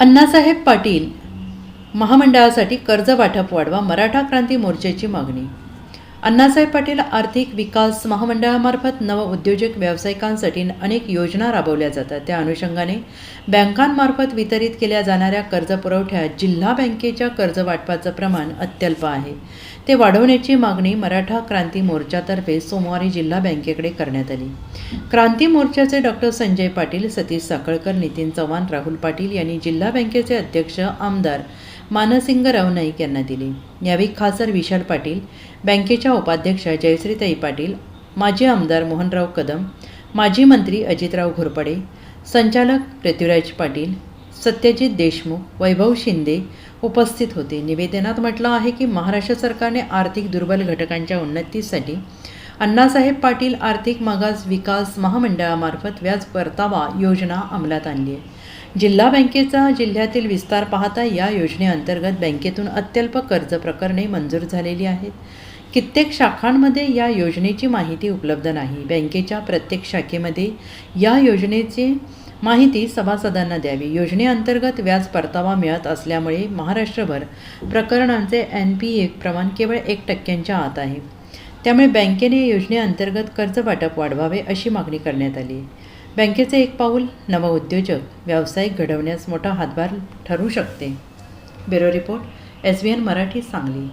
अण्णासाहेब पाटील महामंडळासाठी कर्ज वाटप वाढवा मराठा क्रांती मोर्चाची मागणी अण्णासाहेब पाटील आर्थिक विकास महामंडळामार्फत नव उद्योजक व्यावसायिकांसाठी अनेक योजना राबवल्या जातात. त्या अनुषंगाने बँकांमार्फत वितरित केल्या जाणाऱ्या कर्जपुरवठ्यात जिल्हा बँकेच्या कर्ज वाटपाचं प्रमाण अत्यल्प आहे. ते वाढवण्याची मागणी मराठा क्रांती मोर्चातर्फे सोमवारी जिल्हा बँकेकडे करण्यात आली. क्रांती मोर्चाचे डॉक्टर संजय पाटील सतीश साखळकर नितीन चव्हाण राहुल पाटील यांनी जिल्हा बँकेचे अध्यक्ष आमदार मानसिंग नाईक यांना दिली. यावेळी खासदार विशाल पाटील बँकेच्या उपाध्यक्ष जयश्रीताई पाटील माजी आमदार मोहनराव कदम माजी मंत्री अजितराव घोरपडे संचालक पृथ्वीराज पाटील सत्यजित देशमुख वैभव शिंदे उपस्थित होते. निवेदनात म्हटलं आहे की महाराष्ट्र सरकारने आर्थिक दुर्बल घटकांच्या उन्नतीसाठी अण्णासाहेब पाटील आर्थिक मागास विकास महामंडळामार्फत व्याज परतावा योजना अंमलात आणली आहे. जिल्हा बँकेचा जिल्ह्यातील विस्तार पाहता या योजनेअंतर्गत बँकेतून अत्यल्प कर्ज प्रकरणे मंजूर झालेली आहेत. कित्येक शाखांमध्ये या योजनेची माहिती उपलब्ध नाही. बँकेच्या प्रत्येक शाखेमध्ये या योजनेची माहिती सभासदांना द्यावी. योजनेअंतर्गत व्याज परतावा मिळत असल्यामुळे महाराष्ट्रभर प्रकरणांचे एन पी ए प्रमाण केवळ एक टक्क्यांच्या आत आहे. त्यामुळे बँकेने योजनेअंतर्गत कर्ज वाटप वाढवावे अशी मागणी करण्यात आली. आहे बँकेचे एक पाऊल नवउद्योजक व्यावसायिक घडवण्यास मोठा हातभार ठरू शकते. Bureau report S B N Marathi Sangli.